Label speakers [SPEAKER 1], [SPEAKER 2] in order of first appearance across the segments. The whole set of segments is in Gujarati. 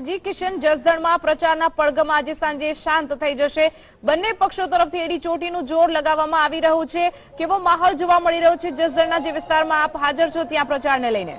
[SPEAKER 1] જી કિશન જસદણમાં પ્રચારના પડઘમ આજે સાંજે શાંત થઈ જશે. બંને પક્ષો તરફથી એડી ચોટીનું જોર લગાવવામાં આવી રહ્યું છે. કેવો માહોલ જોવા મળી રહ્યો છે જસદણના જે વિસ્તારમાં આપ હાજર છો ત્યાં પ્રચારને લઈને?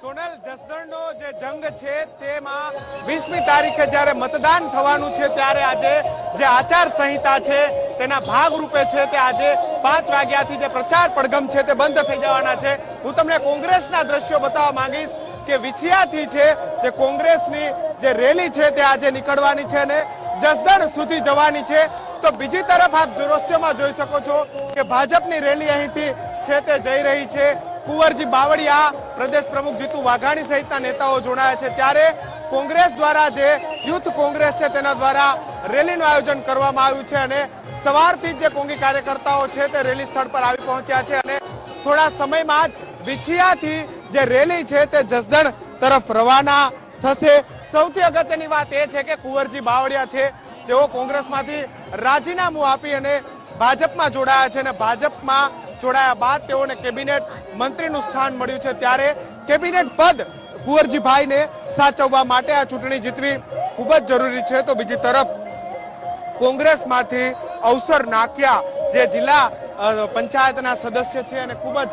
[SPEAKER 2] સોનલ, જસદણનો જે જંગ છે તેમાં વીસમી તારીખે જ્યારે મતદાન થવાનું છે, ત્યારે આજે જે આચાર સંહિતા છે, તેના ભાગરૂપે છે તે આજે પાંચ વાગ્યાથી જે પ્રચાર પડગમ છે તે બંધ થઈ જવાના છે. હું તમને કોંગ્રેસના દ્રશ્યો બતાવવા માંગીશ કે વિછિયાથી છે, જે કોંગ્રેસની જે રેલી છે તે આજે નીકળવાની છે અને જસદણ સુધી જવાની છે. તો બીજી તરફ આપ દ્રશ્યોમાં જોઈ શકો છો કે ભાજપની રેલી અહીંથી છે તે જઈ રહી છે. કુંવરજી બાવળિયા, પ્રદેશ પ્રમુખ જીતુ વાઘાણી સહિતના નેતાઓ જોડાયા છે. ત્યારે કોંગ્રેસ દ્વારા જે યુથ કોંગ્રેસ છે તેના દ્વારા રેલીનું આયોજન કરવામાં આવ્યું છે અને સવારથી જ કોંગી કાર્યકર્તાઓ છે તે રેલી સ્થળ પર આવી પહોંચ્યા છે અને થોડા સમયમાં જ વિછિયાથી જે રેલી છે તે જસદણ તરફ રવાના થશે. સૌથી અગત્યની વાત એ છે કે કુંવરજી બાવળિયા છે. જેઓ કોંગ્રેસમાંથી રાજીનામું આપી અને ભાજપમાં જોડાયા છે અને ભાજપમાં જોડાયા બાદ તેઓને કેબિનેટ મંત્રીનું સ્થાન મળ્યું છે. ત્યારે કેબિનેટ પદ કુંવરજીભાઈને સાચવવા માટે આ ચૂંટણી જીતવી ખૂબ જ જરૂરી છે. તો બીજી તરફ કોંગ્રેસમાંથી અવસર નાખ્યા, જે જિલ્લા પંચાયતના સદસ્ય છે અને ખૂબ જ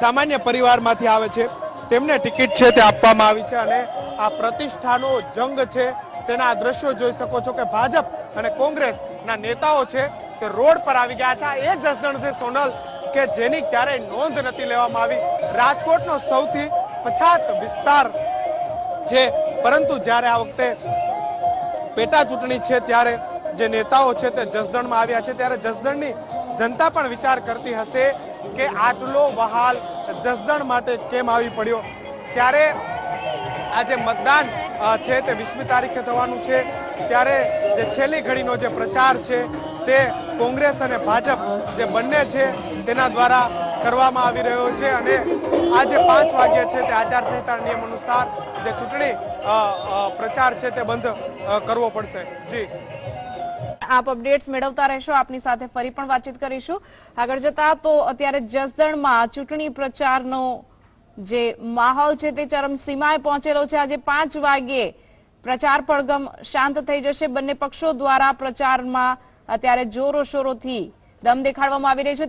[SPEAKER 2] સામાન્ય પરિવારમાંથી આવે છે. તેમને ટિકિટ છે તે આપવામાં આવી છે અને આ પ્રતિષ્ઠાનો જંગ છે. તેના દ્રશ્યો જોઈ શકો છો કે ભાજપ અને કોંગ્રેસના નેતાઓ છે તે રોડ પર આવી ગયા છે. એ જસદણ છે સોનલ, કે જેની ક્યારેય નોંધ નથી લેવામાં આવી. રાજકોટનો સૌથી પછાત વિસ્તાર છે. પરંતુ જ્યારે આ વખતે પેટા ચૂંટણી છે ત્યારે જે નેતાઓ છે તે જસદણમાં આવ્યા છે, ત્યારે જસદણની જનતા પણ વિચાર કરતી હશે કે આટલો વહાલ જસદણ માટે કેમ આવી પડ્યો? ત્યારે આજે મતદાન છે તે વીસમી તારીખે થવાનું છે. ત્યારે જે છેલ્લી ઘડીનો જે પ્રચાર છે તે કોંગ્રેસ અને ભાજપ જે બંને છે તેના દ્વારા કરવામાં આવી રહ્યો છે અને આજે પાંચ વાગ્યે છે તે આચારસંહિતા નિયમ અનુસાર જે ચૂંટણી પ્રચાર છે તે બંધ કરવો પડશે. જી.
[SPEAKER 1] આપ અપડેટ્સ મેળવતા રહેશો. આપની સાથે ફરી પણ વાતચીત કરીશું. આગળ જતા તો અત્યારે જસદણમાં ચૂંટણી પ્રચારનો જે માહોલ છે તે ચરમસીમાએ પહોંચેલો છે. આજે પાંચ વાગ્યે પ્રચાર પડગમ શાંત થઈ જશે. બંને પક્ષો દ્વારા પ્રચારમાં અત્યારે જોરો શોરોથી દમ દેખાડવામાં આવી રહી છે.